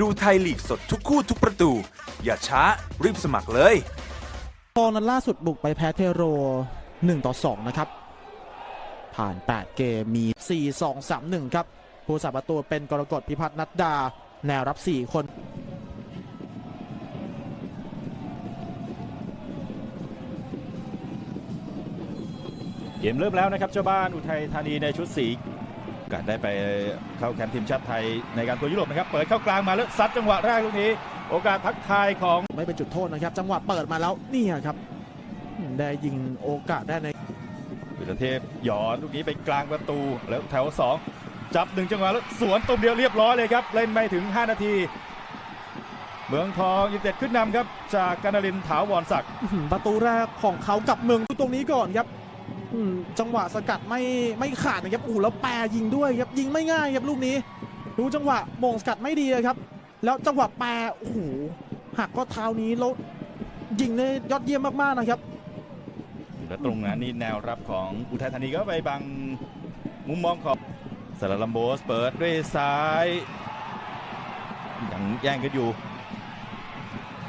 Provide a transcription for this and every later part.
ดูไทยลีกสดทุกคู่ทุกประตู อย่าช้ารีบสมัครเลย ตอนนั้นล่าสุดบุกไปแพ้เทโร 1 ต่อ 2 นะครับ ผ่าน 8 เกมมี 4 2 3 1 ครับผู้สับประตูเป็นกรกฎพิพัฒน์นัดดา แนวรับ 4 คนเกมเริ่มแล้วนะครับเจ้าบ้านอุทัยธานีในชุดสีโอ กาสได้ไปเข้าแคมป์ทีมชาติไทยในการทัวร์ยุโรปนะครับ เปิดเข้ากลางมาแล้วซัดจังหวะแรกลูกนี้ โอกาสทักทายของไม่เป็นจุดโทษนะครับ จังหวะเปิดมาแล้วเนี่ยครับอืมได้ยิงโอกาสได้ในวิรเทพหยอดลูกนี้ไปกลางประตูแล้วแถว 2 จับหนึ่งจังหวะแล้วสวนตุ่มเดียวเรียบร้อยเลยครับ เล่นไม่ถึง 5 นาที เมืองทองยูไนเต็ดขึ้นนำครับ จากกานาลินถาวรศักดิ์อื้อหือประตูแรกของเขากับเมืองดูตรงนี้ก่อนครับอืม จังหวะสกัดไม่ไม่ขาดนะครับอู้แล้วแปรยิงด้วยครับยิงไม่ง่ายครับลูกนี้ ดูจังหวะมงสกัดไม่ดีเลยครับ แล้วจังหวะแปรโอ้โหหักก็เท้านี้แล้วยิงได้ยอดเยี่ยมมากๆนะครับและตรงนั้นนี่แนวรับของอุทัยธานีก็ไปบังมุมมองของสารลัมโบสเปิดด้วยซ้ายยังแย่งกันอยู่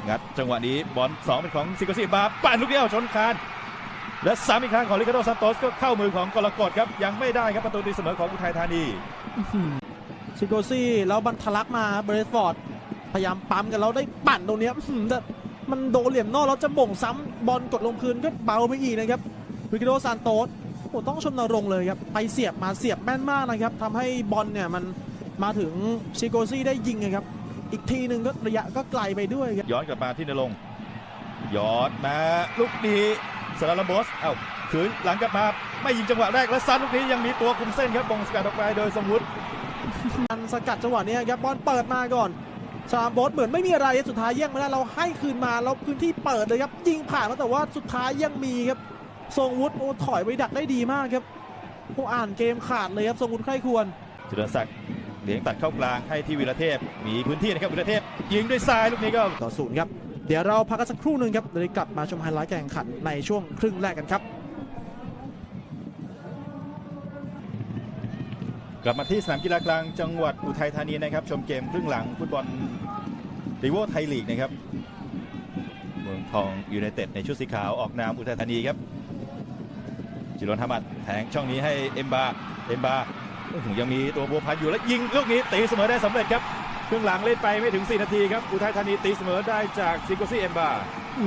งัดจังหวะนี้บอล2เป็นของซิโกซิบาปั่นลูกเดียวชนคาน และซ้ำอีกครั้งของลิคาโดซานโตสก็เข้ามือของกรกฎครับ ยังไม่ได้ครับประตูตีเสมอของอุทัยธานีซิโกซี่แล้วบันทะลักมาเบรดฟอร์ดพยายามปั๊มกันแล้วได้ปั่นตรงเนี้ยอื้อหือแต่มันโดนเหลี่ยมนอกแล้วจะบ่งซ้ำบอลกดลงพื้นก็เบาไปอีกนะครับวิกิโดซานโตสโอ้ต้องชนรงค์เลยครับไปเสียบมาเสียบแม่นมากนะครับทำให้บอลเนี่ยมันมาถึงซิโกซี่ได้ยิงนะครับอีกทีหนึ่งก็ระยะก็ไกลไปด้วยครับย้อนกลับมาที่นรงค์ย้อนมาลูกนี้ สารลัมโบสเอ้าขืนหลังกลับมาไม่ยิงจังหวะแรกและซันลูกนี้ยังมีตัวคุมเส้นครับบงสกัดออกไปโดยสมวุฒิมันสกัดจังหวะเนี้ยครับบอลเปิดมาก่อนสามโบสเหมือนไม่มีอะไรสุดท้ายแย่งมาได้เราให้คืนมาแล้วพื้นที่เปิดเลยครับยิงผ่านมาแต่ว่าสุดท้ายยังมีครับทรงวุฒิโอ้ถอยไปดักได้ดีมากครับโอ้อ่านเกมขาดเลยครับทรงวุฒิใครควรจุลศักดิ์เลี้ยงตัดเข้ากลางให้ที่วิรเทพมีพื้นที่นะครับวิรเทพยิงด้วยซ้ายลูกนี้ก็ต่อศูนย์ครับ เดี๋ยวเราพักกันสักครู่หนึ่งครับเดี๋ยวกลับมาชมไฮไลท์การแข่งขันในช่วงครึ่งแรกกันครับ กลับมาที่สนามกีฬากลางจังหวัดอุทัยธานีนะครับ ชมเกมครึ่งหลังฟุตบอลรีโวไทยลีกนะครับ เมืองทองยูไนเต็ดในชุดสีขาวออกนามอุทัยธานีครับ จิรนธรรมัดแทงช่องนี้ให้เอ็มบาเอ็มบายังมีตัวบัวพันอยู่และยิงลูกนี้ตีเสมอได้สำเร็จครับ ครึ่งหลังเล่นไปไม่ถึง 4 นาทีครับ อุทัยธานีตีเสมอได้จากซิโกซี่เอ็มบา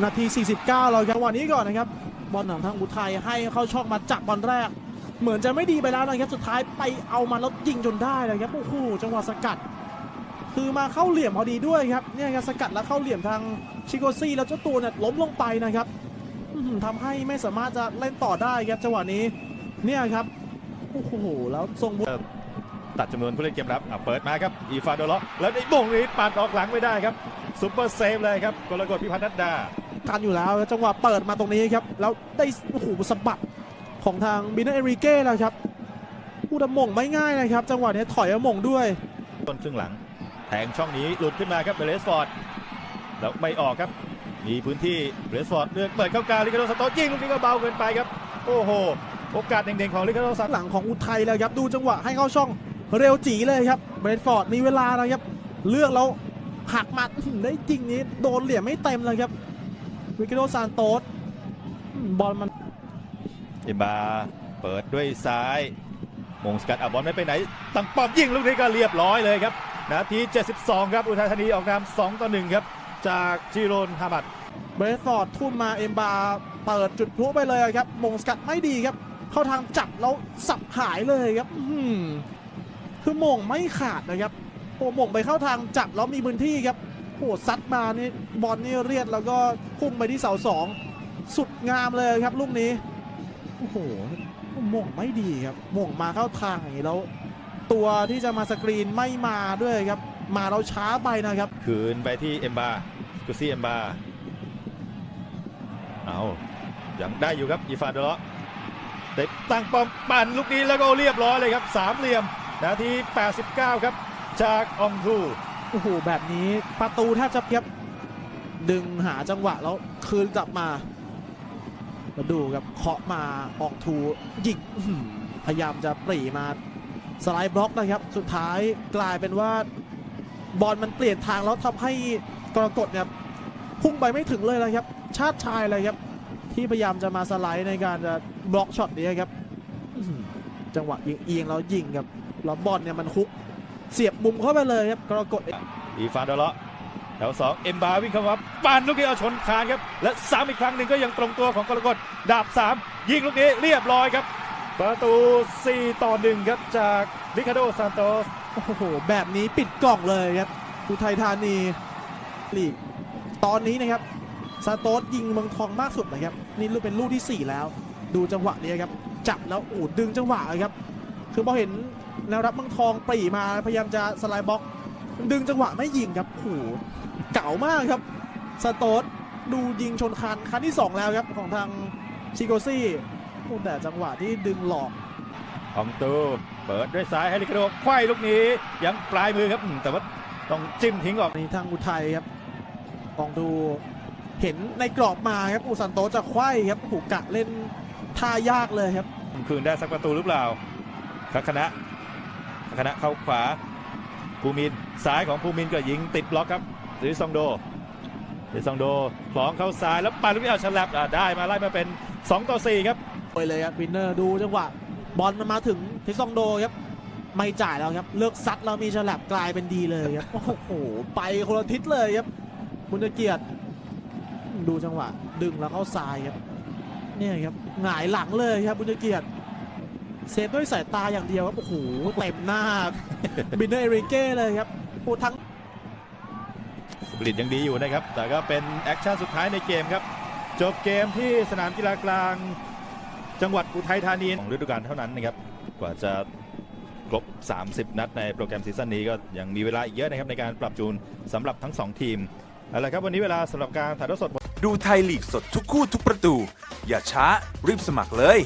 นาที 49 เราจังหวะนี้ก่อนนะครับ บอลของทางอุทัยให้เข้าช่องมาจับบอลแรก เหมือนจะไม่ดีไปแล้วนะครับ สุดท้ายไปเอามาแล้วยิงจนได้เลยครับโอ้โหจังหวะสกัด คือมาเข้าเหลี่ยมพอดีด้วยครับเนี่ยครับสกัดแล้วเข้าเหลี่ยมทางชิโกซี่แล้วเจ้าตัวเนี่ยล้มลงไปนะครับอื้อหือทำให้ไม่สามารถจะเล่นต่อได้ครับจังหวะนี้ เนี่ยครับโอ้โหแล้วทรงวุ ตัดจำนวนผู้เล่นเกมรับอะเปิดมาครับอีฟานโดเลาะแล้วไอ้บ่งนี้ปัดออกหลังไม่ได้ครับซุปเปอร์เซฟเลยครับกรกฎพิพัฒน์นัดดากันอยู่แล้วจังหวะเปิดมาตรงนี้ครับแล้วได้โอ้โหสะบัดของทางบินเอริเก้แล้วครับผู้ดำมงไม่ง่ายนะครับ จังหวะนี้ถอยมาหมงด้วยต้นครึ่งหลัง แทงช่องนี้หลุดขึ้นมาครับเบเลสฟอร์ดแล้วไม่ออกครับ มีพื้นที่เบเลสฟอร์ดเลือกเปิดเข้ากลางลิคาโดสโตยิงลูกนี้ก็เบาเกินไปครับ โอ้โห โอกาสเด่งๆของลิคาโดซัหลังของอุทัยแล้วครับดูจังหวะให้เข้าช่อง เร็วจีเลยครับเบรดฟอร์ดมีเวลานะครับ เลือกแล้วหักมาอื้อหือได้จริงนี้โดนเหลี่ยมไม่เต็มเลยครับวิกิโดซานโตสอืมบอลมันเอ็มบาเปิดด้วยซ้าย มงสกัดอะบอลไม่ไปไหน ตั้งป้อมยิงลูกนี้ก็เรียบร้อยเลยครับ นาที 72 ครับ อุทัยธานีออกนำ2ต่อ1ครับ จากจิโรนฮามัดเบรดฟอร์ดทุ่มมาเอ็มบาเปิดจุดพลุไปเลยครับ มงสกัดไม่ดีครับ เข้าทางจับแล้วสับหายเลยครับอื้อหือ คือมงไม่ขาดนะครับโอ้มงไปเข้าทางจับแล้วมีพื้นที่ครับโอ้ซัดมานี่บอลนี่เรียดแล้วก็พุ่งไปที่เสาสองสุดงามเลยครับลูกนี้โอ้โหมงไม่ดีครับมงมาเข้าทางอย่างนี้แล้ว ตัวที่จะมาสกรีนไม่มาด้วยครับ มาเราช้าไปนะครับ คืนไปที่เอ็มบากุซี่เอ็มบาเอายังได้อยู่ครับอีฟานเดเลาะเด็ตั้งป้อมปั่นลูกนี้แล้วก็เรียบร้อยเลยครับสามเหลี่ยม นาที 89 ครับ จากองทูโอ้โหแบบนี้ประตูแทบจะเพียบดึงหาจังหวะแล้วคืนกลับมามาดูครับเคาะมาออกทูยิงพยายามจะปรีมาสไลด์บล็อกนะครับ สุดท้ายกลายเป็นว่าบอลมันเปลี่ยนทางแล้วทำให้กรกฎเนี่ยพุ่งไปไม่ถึงเลยนะครับ ชาติชายเลยครับ ที่พยายามจะมาสไลด์ในการจะบล็อกช็อตนี้ครับจังหวะยิงเอียงแล้วยิงครับ แล้วบอลเนี่ยมันฮุกเสียบมุมเข้าไปเลยครับกรกฎอีฟานดอลเลาะแถวสองเอ็มบาวิ่งเข้ามาปานลูกนี้เอาชนคานครับ และซ้ำอีกครั้งหนึ่งก็ยังตรงตัวของกรกฎดาบ 3 ยิงลูกนี้เรียบร้อยครับ ประตู 4 ต่อ 1 ครับจากริคาโดซานโตสโอ้โห แบบนี้ปิดกล่องเลยครับอุทัยธานีลีกตอนนี้นะครับซาโตสยิงเมืองทองมากสุดนะครับ นี่ลูกเป็นลูกที่ 4 แล้ว ดูจังหวะนี้ครับ จับแล้วโอ้ดึงจังหวะเลยครับ คือพอเห็นแนวรับเมืองทองปรีมาพยายามจะสไลด์บล็อก ดึงจังหวะไม่ยิงครับโอ้โหเก่ามากครับซาโตสดูยิงชนคานคันที่ 2 แล้วครับ ของทางชิโกซี่โอ้แต่จังหวะที่ดึงหลอกอองตูเปิดด้วยซ้ายให้ริคาโดไขว้ลูกนี้ ยังปลายมือครับอืมแต่ว่าต้องจิ้มทิ้งออกนี่ทางอุทัยครับลองดูเห็นในกรอบมาครับอุสันโตจะไขว้ครับหูกะเล่นท่ายากเลยครับ คืนได้สักประตูหรือเปล่า คัคคณะคัคคณะเข้าขวาภูมินซ้ายของภูมินก็ยิงติดบล็อกครับหรือซองโดหรือซองโดคล้องเข้าซ้ายแล้วปาลูกนี้เอาฉลับอะได้มาไล่มาเป็น 2 ต่อ 4 ครับไปเลยครับวินเนอร์ดูจังหวะบอลมันมาถึงทิซองโดครับไม่จ่ายแล้วครับ เลิกซัดแล้วมีฉลับกลายเป็นดีเลยครับโอ้โหไปคนละทิศเลยครับบุญเกียรติดูจังหวะ ดึงแล้วเข้าซ้ายครับเนี่ยครับหงายหลังเลยครับบุญเกียรติ เซฟด้วยสายตาอย่างเดียวครับ โอ้โห เต็มหน้า บินเนอร์เอริเก้เลยครับโอ้ทั้งผลิตยังดีอยู่นะครับ แต่ก็เป็นแอคชั่นสุดท้ายในเกมครับ จบเกมที่สนามกีฬากลาง จังหวัดอุทัยธานีของฤดูกาลเท่านั้นนะครับ กว่าจะครบ 30 นัดในโปรแกรมซีซั่นนี้ก็ยังมีเวลาอีกเยอะนะครับในการปรับจูนสำหรับทั้ง 2 ทีมเอาละครับวันนี้เวลาสำหรับการถ่ายทอดสด ดูไทยลีกสดทุกคู่ทุกประตู อย่าช้ารีบสมัครเลย